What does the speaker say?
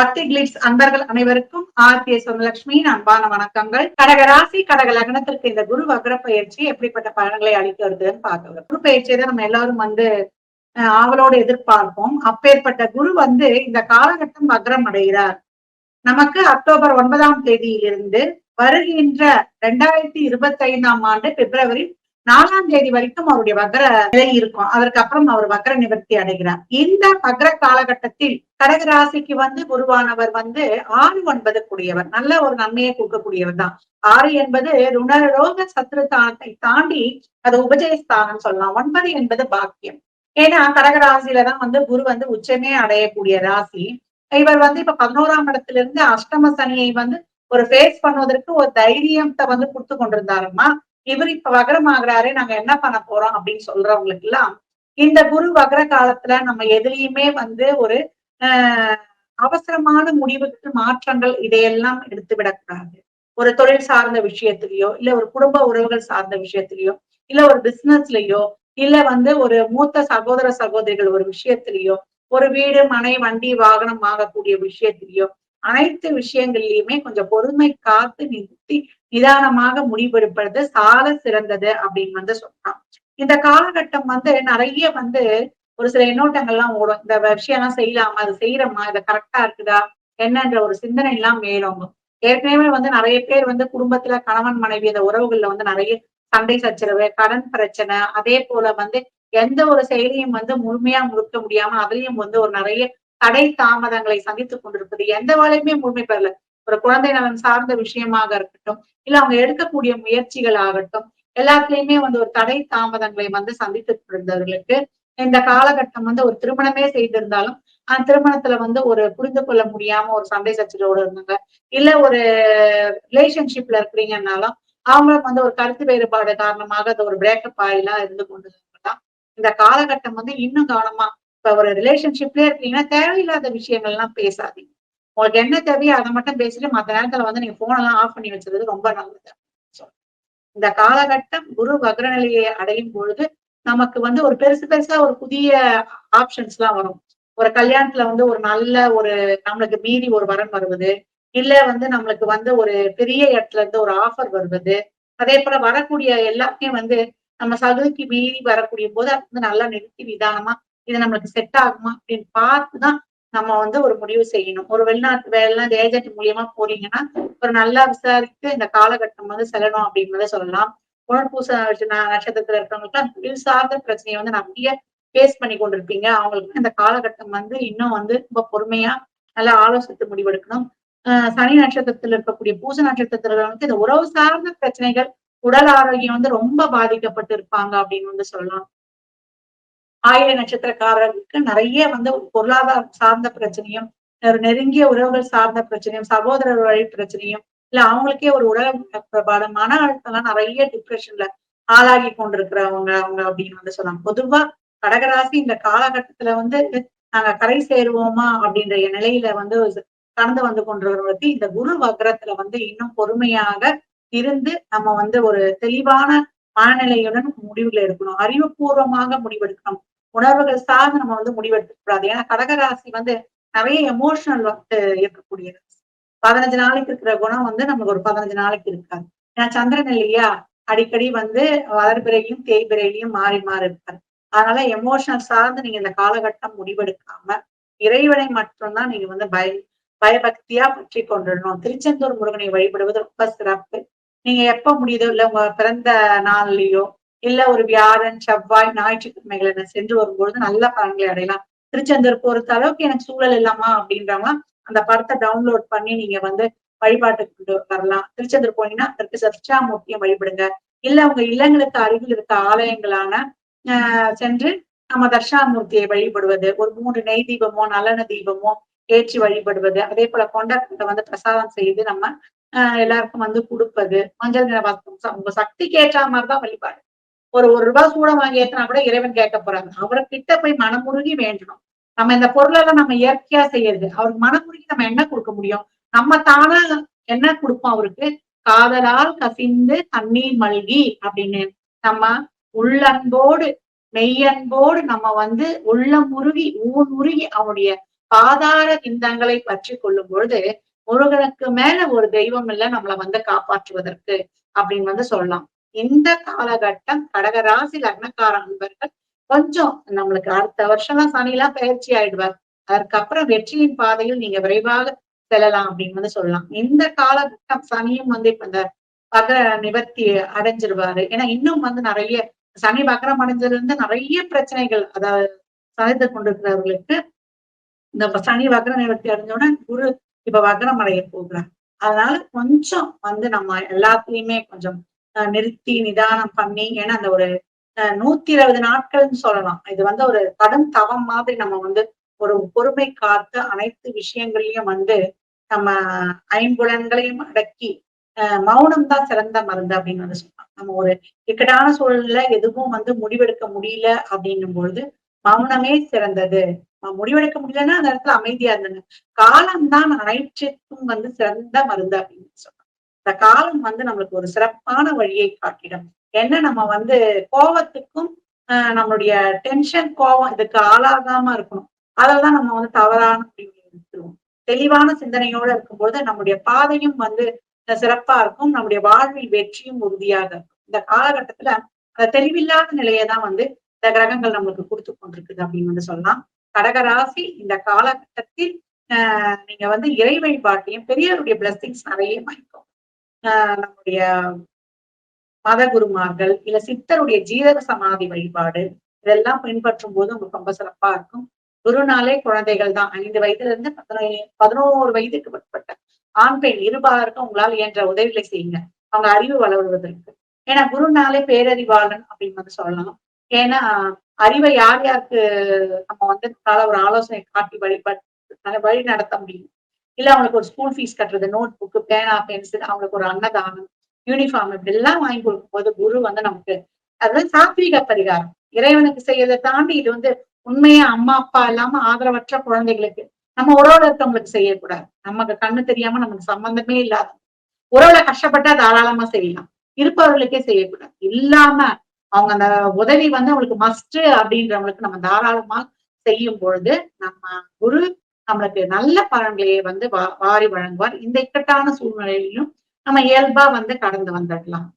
பக்தி கிளிட்ஸ் அன்பர்கள் அனைவருக்கும் ஆர்த்திய சொந்தலட்சுமியின் அன்பான வணக்கங்கள். கடக ராசி கடக லக்னத்திற்கு இந்த குரு வக்ர பயிற்சி எப்படிப்பட்ட பலன்களை அளிக்க வருதுன்னு பார்க்கலாம் குரு பயிற்சியை தான் நம்ம எல்லாரும் வந்து ஆவலோடு எதிர்பார்ப்போம். அப்பேற்பட்ட குரு வந்து இந்த காலகட்டம் வக்ரம் அடைகிறார். நமக்கு அக்டோபர் ஒன்பதாம் தேதியிலிருந்து வருகின்ற இரண்டாயிரத்தி இருபத்தி ஐந்தாம் ஆண்டு பிப்ரவரி நாலாம் தேதி வரைக்கும் அவருடைய வக்ர நிலை இருக்கும். அதற்கு அப்புறம் அவர் வக்ர நிவர்த்தி அடைகிறார். இந்த வக்ர காலகட்டத்தில் கடகராசிக்கு வந்து குருவானவர் வந்து ஆறு ஒன்பது கூடியவர். நல்ல ஒரு நன்மையை கொடுக்கக்கூடியவர் தான். ஆறு என்பது ருணரோக சத்ருதானத்தை தாண்டி அது உபஜயஸ்தானம் சொல்லலாம். ஒன்பது என்பது பாக்கியம். ஏன்னா கடகராசியில தான் வந்து குரு வந்து உச்சமே அடையக்கூடிய ராசி. இவர் வந்து இப்ப பதினோராம் இடத்துல இருந்து அஷ்டம சனியை வந்து ஒரு ஃபேஸ் பண்ணுவதற்கு ஒரு தைரியத்தை வந்து கொடுத்து கொண்டிருந்தாருமா இவர் இப்ப வக்ரமாகறாரு ஆகுறாரு நாங்க என்ன பண்ண போறோம் அப்படின்னு சொல்றவங்களுக்கு எல்லாம் இந்த குரு வகர காலத்துல நம்ம எதுலையுமே வந்து ஒரு ஆஹ் அவசரமான முடிவுக்கு மாற்றங்கள் இதையெல்லாம் எடுத்து விடக்கூடாது. ஒரு தொழில் சார்ந்த விஷயத்திலயோ இல்ல ஒரு குடும்ப உறவுகள் சார்ந்த விஷயத்திலயோ இல்ல ஒரு பிசினஸ்லயோ இல்ல வந்து ஒரு மூத்த சகோதர சகோதரிகள் ஒரு விஷயத்திலயோ ஒரு வீடு மனை வண்டி வாகனம் வாங்கக்கூடிய விஷயத்திலயோ அனைத்து விஷயங்கள்லயுமே கொஞ்சம் பொறுமை காத்து நிறுத்தி நிதானமாக முடிவெடுப்பது சால சிறந்தது அப்படின்னு வந்து சொல்றான். இந்த காலகட்டம் வந்து நிறைய வந்து ஒரு சில எண்ணோட்டங்கள்லாம் ஓடும். இந்த விஷயம் எல்லாம் செய்யலாமா? அது செய்யறோமா? இதை கரெக்டா இருக்குதா? என்னன்ற ஒரு சிந்தனை எல்லாம் மேலோங்கும். ஏற்கனவே வந்து நிறைய பேர் வந்து குடும்பத்துல கணவன் மனைவி இந்த உறவுகள்ல வந்து நிறைய சண்டை சச்சரவு கடன் பிரச்சனை அதே போல வந்து எந்த ஒரு செயலையும் வந்து முழுமையா முழுக்க முடியாம அதுலயும் வந்து ஒரு நிறைய தடை தாமதங்களை சந்தித்துக் கொண்டிருப்பது எந்த வேலையுமே முழுமை பெறல. ஒரு குழந்தை நலன் சார்ந்த விஷயமாக இருக்கட்டும் இல்ல அவங்க எடுக்கக்கூடிய முயற்சிகள் ஆகட்டும் எல்லாத்துலயுமே வந்து ஒரு தடை தாமதங்களை வந்து சந்தித்து கொண்டிருந்தவர்களுக்கு இந்த காலகட்டம் வந்து ஒரு திருமணமே செய்திருந்தாலும் அந்த திருமணத்துல வந்து ஒரு புரிந்து கொள்ள முடியாம ஒரு சண்டை சச்சரவோடு இருந்தாங்க. இல்ல ஒரு ரிலேஷன்ஷிப்ல இருக்கிறீங்கன்னாலும் அவங்களும் வந்து ஒரு கருத்து வேறுபாடு காரணமாக அது ஒரு பிரேக்கப் ஆயிலாம் இருந்து கொண்டு இந்த காலகட்டம் வந்து இன்னும் கவனமா இப்ப ஒரு ரிலேஷன்ஷிப்லயே இருக்கீங்கன்னா தேவையில்லாத விஷயங்கள் எல்லாம் பேசாதீங்க. உங்களுக்கு என்ன தேவையோ அதை மட்டும் பேசிட்டு மத்த நேரத்துல வந்து நீங்க போன் எல்லாம் ஆஃப் பண்ணி வச்சது ரொம்ப நல்லது. இந்த காலகட்டம் குரு வக்ரநிலையை அடையும் பொழுது நமக்கு வந்து ஒரு பெருசு பெருசா ஒரு புதிய ஆப்ஷன்ஸ் எல்லாம் வரும். ஒரு கல்யாணத்துல வந்து ஒரு நல்ல ஒரு நம்மளுக்கு மீறி ஒரு வரன் வருவது இல்ல வந்து நம்மளுக்கு வந்து ஒரு பெரிய இடத்துல இருந்து ஒரு ஆஃபர் வருவது. அதே போல வரக்கூடிய எல்லாமே வந்து நம்ம சகுதிக்கு மீறி வரக்கூடிய போது அது வந்து நல்லா நிறுத்தி நிதானமா இது நம்மளுக்கு செட் ஆகுமா அப்படின்னு பார்த்துதான் நம்ம வந்து ஒரு முடிவு செய்யணும். ஒரு வெளிநாட்டு வேலை ஏஜென்ட் மூலியமா போறீங்கன்னா ஒரு நல்லா விசாரித்து இந்த காலகட்டம் வந்து செல்லணும் அப்படின்றத சொல்லலாம். உணர்பூச நட்சத்திரத்துல இருக்கிறவங்களுக்கு தொழில் சார்ந்த பிரச்சனையை வந்து நிறைய ஃபேஸ் பண்ணி கொண்டிருப்பீங்க. அவங்களுக்கு இந்த காலகட்டம் வந்து இன்னும் வந்து ரொம்ப பொறுமையா நல்லா ஆலோசித்து முடிவெடுக்கணும். சனி நட்சத்திரத்துல இருக்கக்கூடிய பூச நட்சத்திரத்துல வந்து இந்த உறவு சார்ந்த பிரச்சனைகள் உடல் ஆரோக்கியம் வந்து ரொம்ப பாதிக்கப்பட்டு இருப்பாங்க அப்படின்னு வந்து சொல்லலாம். ஆயிர நட்சத்திரக்காரர்களுக்கு நிறைய வந்து பொருளாதாரம் சார்ந்த பிரச்சனையும் ஒரு நெருங்கிய உறவுகள் சார்ந்த பிரச்சனையும் சகோதரர் வழி பிரச்சனையும் இல்ல அவங்களுக்கே ஒரு உடல் பிரபாடம் மன அழுத்தம்லாம் நிறைய டிப்ரெஷன்ல ஆளாகி கொண்டிருக்கிறவங்க அவங்க அப்படின்னு வந்து சொல்லலாம். பொதுவா கடகராசி இந்த காலகட்டத்துல வந்து நாங்க கரை சேருவோமா அப்படின்ற நிலையில வந்து கடந்து வந்து கொண்டிருக்கிறவங்களுக்கு இந்த குரு வக்ரத்துல வந்து இன்னும் பொறுமையாக இருந்து நம்ம வந்து ஒரு தெளிவான மனநிலையுடன் முடிவுகளை எடுக்கணும். அறிவுபூர்வமாக முடிவெடுக்கணும். உணர்வுகள் சார்ந்து நம்ம வந்து முடிவெடுக்க கூடாது ஏன்னா கடகராசி வந்து நிறைய எமோஷனல் வந்து இருக்கக்கூடியது. பதினஞ்சு நாளைக்கு இருக்கிற குணம் வந்து நமக்கு ஒரு பதினஞ்சு நாளைக்கு இருக்காது. ஏன்னா சந்திரன் இல்லையா? அடிக்கடி வந்து வளர்பிறையிலையும் தேய்பிறையிலையும் மாறி மாறி இருப்பார். அதனால எமோஷனல் சார்ந்து நீங்க இந்த காலகட்டம் முடிவெடுக்காம இறைவனை மட்டும்தான் நீங்க வந்து பய பயபக்தியா பற்றி கொண்டுடணும். திருச்செந்தூர் முருகனை வழிபடுவது ரொம்ப சிறப்பு. நீங்க எப்ப முடியுதோ இல்ல உங்க பிறந்த நாள்லயோ இல்ல ஒரு வியாழன் செவ்வாய் ஞாயிற்றுக்கிழமைகளை சென்று வரும்பொழுது நல்ல பலன்களை அடையலாம். திருச்செந்தூர் பொறுத்த அளவுக்கு எனக்கு சூழல் இல்லாமா அப்படின்றவங்களாம் அந்த படத்தை டவுன்லோட் பண்ணி நீங்க வந்து வழிபாட்டுக்கு கொண்டு வரலாம். திருச்செந்தூர் போனீங்கன்னா அதற்கு சர்ச்சாமூர்த்தியம் வழிபடுங்க. இல்ல உங்க இல்லங்களுக்கு அருகில் இருக்க ஆலயங்களான ஆஹ் சென்று நம்ம தர்ஷாமூர்த்தியை வழிபடுவது ஒரு மூன்று நெய் தீபமோ நல்லெண்ண தீபமோ ஏற்றி வழிபடுவது அதே போல கொண்டாட்டத்தை வந்து பிரசாதம் செய்து நம்ம எல்லாருக்கும் வந்து கொடுப்பது மஞ்சள் நிற உங்க சக்திக்கு ஏற்ற மாதிரிதான் வழிபாடு. ஒரு ஒரு ரூபாய் சூடம் வாங்கி ஏற்றினா கூட இறைவன் கேட்க போறாங்க அவரை கிட்ட போய் மனமுருகி வேண்டணும். நம்ம இந்த பொருளெல்லாம் நம்ம இயற்கையா செய்யறது. அவருக்கு மனமுருகி நம்ம என்ன கொடுக்க முடியும்? நம்ம தானா என்ன கொடுப்போம் அவருக்கு? காதலால் கசிந்து தண்ணீர் மல்கி அப்படின்னு. நம்ம உள்ளன்போடு மெய்யன்போடு நம்ம வந்து உள்ள முருகி ஊன் முருகி அவனுடைய பாதார விந்தங்களை பற்றி கொள்ளும் பொழுது முருகனுக்கு மேல ஒரு தெய்வம் இல்ல நம்மளை வந்து காப்பாற்றுவதற்கு அப்படின்னு வந்து சொல்லலாம். இந்த காலகட்டம் கடகராசி லக்னக்கார அன்பர்கள் கொஞ்சம் நம்மளுக்கு அடுத்த வருஷம் எல்லாம் சனி எல்லாம் பயிற்சி ஆயிடுவார். அதற்கப்புறம் வெற்றியின் பாதையில் நீங்க விரைவாக செல்லலாம் அப்படின்னு வந்து சொல்லலாம். இந்த காலகட்டம் சனியும் வந்து இப்ப இந்த பக நிவர்த்தி அடைஞ்சிருவாரு. ஏன்னா இன்னும் வந்து நிறைய சனி வக்கரம் அடைஞ்சிருந்து நிறைய பிரச்சனைகள் அதாவது சாதித்து கொண்டிருக்கிறவர்களுக்கு இந்த சனி வக்ர நிவர்த்தி அடைஞ்சோட குரு இப்ப வக்ரம் அடைய போகிறார். அதனால கொஞ்சம் வந்து நம்ம எல்லாத்துலயுமே கொஞ்சம் நிறுத்தி நிதானம் பண்ணி ஏன்னா அந்த ஒரு நூத்தி இருபது நாட்கள்னு சொல்லலாம். இது வந்து ஒரு கடும் தவம் மாதிரி நம்ம வந்து ஒரு பொறுமை காத்து அனைத்து விஷயங்களையும் வந்து நம்ம ஐம்புலன்களையும் அடக்கி மௌனம் தான் சிறந்த மருந்து அப்படின்னு வந்து சொல்லலாம் நம்ம ஒரு இக்கட்டான சூழல்ல எதுவும் வந்து முடிவெடுக்க முடியல அப்படின்னும் பொழுது மௌனமே சிறந்தது. முடிவெடுக்க முடியலன்னா அந்த இடத்துல அமைதியா இருந்தது காலம்தான் அனைத்துக்கும் வந்து சிறந்த மருந்து அப்படின்னு சொல்லலாம் இந்த காலம் வந்து நம்மளுக்கு ஒரு சிறப்பான வழியை காட்டிடும். என்ன நம்ம வந்து கோவத்துக்கும் நம்மளுடைய டென்ஷன் கோவம் இதுக்கு ஆளாகாம இருக்கணும். அதெல்லாம் நம்ம வந்து தவறான எடுத்துருவோம். தெளிவான சிந்தனையோட இருக்கும்போது நம்முடைய பாதையும் வந்து சிறப்பா இருக்கும். நம்முடைய வாழ்வில் வெற்றியும் உறுதியாக இருக்கும். இந்த காலகட்டத்துல அந்த தெளிவில்லாத நிலையை தான் வந்து இந்த கிரகங்கள் நம்மளுக்கு கொடுத்து கொண்டிருக்குது அப்படின்னு வந்து சொல்லலாம். கடகராசி இந்த காலகட்டத்தில் நீங்க வந்து இறை வழிபாட்டையும் பெரியவருடைய பிளஸ்ஸிங்ஸ் நிறைய வாங்கிக்கும் நம்முடைய மத குருமார்கள் இல்ல சித்தருடைய ஜீரக சமாதி வழிபாடு இதெல்லாம் பின்பற்றும் போது உங்களுக்கு ரொம்ப சிறப்பா இருக்கும். குருநாளே குழந்தைகள் தான். ஐந்து வயதுல இருந்து பதினோரு வயதுக்கு உட்பட்ட ஆண் பெண் இருபாருக்கும் உங்களால் இயன்ற உதவிகளை செய்யுங்க. அவங்க அறிவு வளர்வதற்கு. ஏன்னா குருநாளே பேரறிவாளன் அப்படின்னு வந்து சொல்லலாம். ஏன்னா அறிவை யார் யாருக்கு நம்ம வந்து ஒரு ஆலோசனை காட்டி வழிபட்டு வழி நடத்த முடியும்? இல்ல அவங்களுக்கு ஒரு ஸ்கூல் ஃபீஸ் கட்டுறது நோட் புக்கு பேனா பென்சில் அவங்களுக்கு ஒரு அன்னதானம் யூனிஃபார்ம் இப்படி எல்லாம் வாங்கி கொடுக்கும் போது குரு வந்து நமக்கு அதுதான் சாத்வீக பரிகாரம். இறைவனுக்கு செய்யறதை தாண்டி இது வந்து உண்மையா அம்மா அப்பா இல்லாம ஆதரவற்ற குழந்தைகளுக்கு நம்ம உறவுல இருக்கவங்களுக்கு செய்யக்கூடாது. நமக்கு கண்ணு தெரியாம நமக்கு சம்பந்தமே இல்லாத. உறவுல கஷ்டப்பட்டா தாராளமா செய்யலாம். இருப்பவர்களுக்கே செய்யக்கூடாது. இல்லாம அவங்க அந்த உதவி வந்து அவங்களுக்கு மஸ்ட் அப்படின்றவங்களுக்கு நம்ம தாராளமா செய்யும் பொழுது நம்ம குரு நம்மளுக்கு நல்ல பலன்களையே வந்து வாரி வழங்குவார். இந்த இக்கட்டான சூழ்நிலையிலும் நம்ம இயல்பா வந்து கடந்து வந்துடலாம்